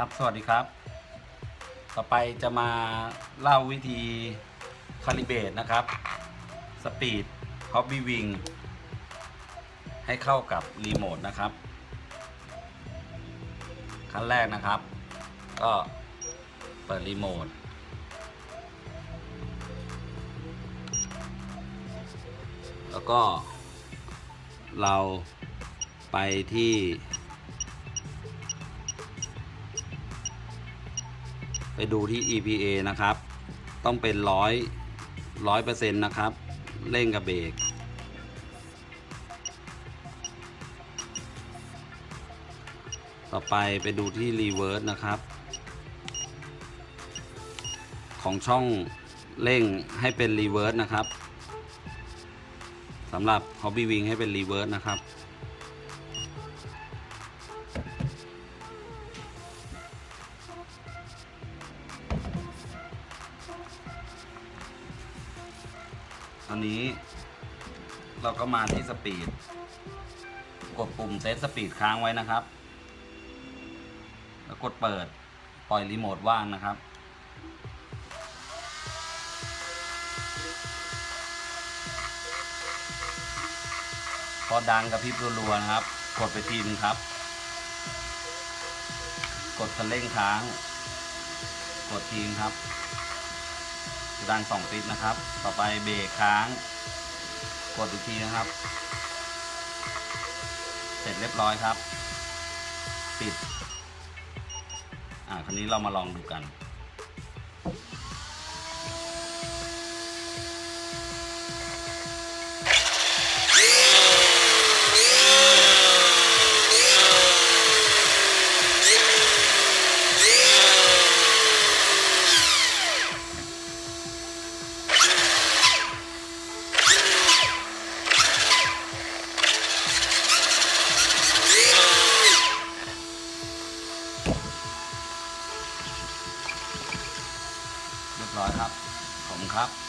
ครับ สวัสดีครับ ต่อไปจะมาเล่าวิธีคาลิเบตนะครับสปีดฮอบบี้วิงให้เข้ากับรีโมทนะครับ ขั้นแรกนะครับ ก็เปิดรีโมทแล้วก็เราไปที่ ไปดูที่ EPA นะครับ ต้องเป็นร้อยร้อยเปอร์เซ็นต์นะครับ เร่งกับเบรกต่อไปไปดูที่ Reverse นะครับ ของช่องเร่งให้เป็น Reverse นะครับสำหรับ Hobby Wing ให้เป็น Reverse นะครับ ตอนนี้ เราก็มาที่สปีด กดปุ่มเซตสปีดค้างไว้นะครับ แล้วกดเปิดปล่อยรีโมทว่างนะครับพอดังกระพริบรัวๆนะครับ กดไปทีนึงครับ กดคันเร่งค้าง กดทีนครับ ดังสองติดนะครับ ต่อไปเบรคค้าง กดอีกทีนะครับ เสร็จเรียบร้อยครับ ปิด อ่า คราวนี้เรามาลองดูกัน ร้อยครับผมครับ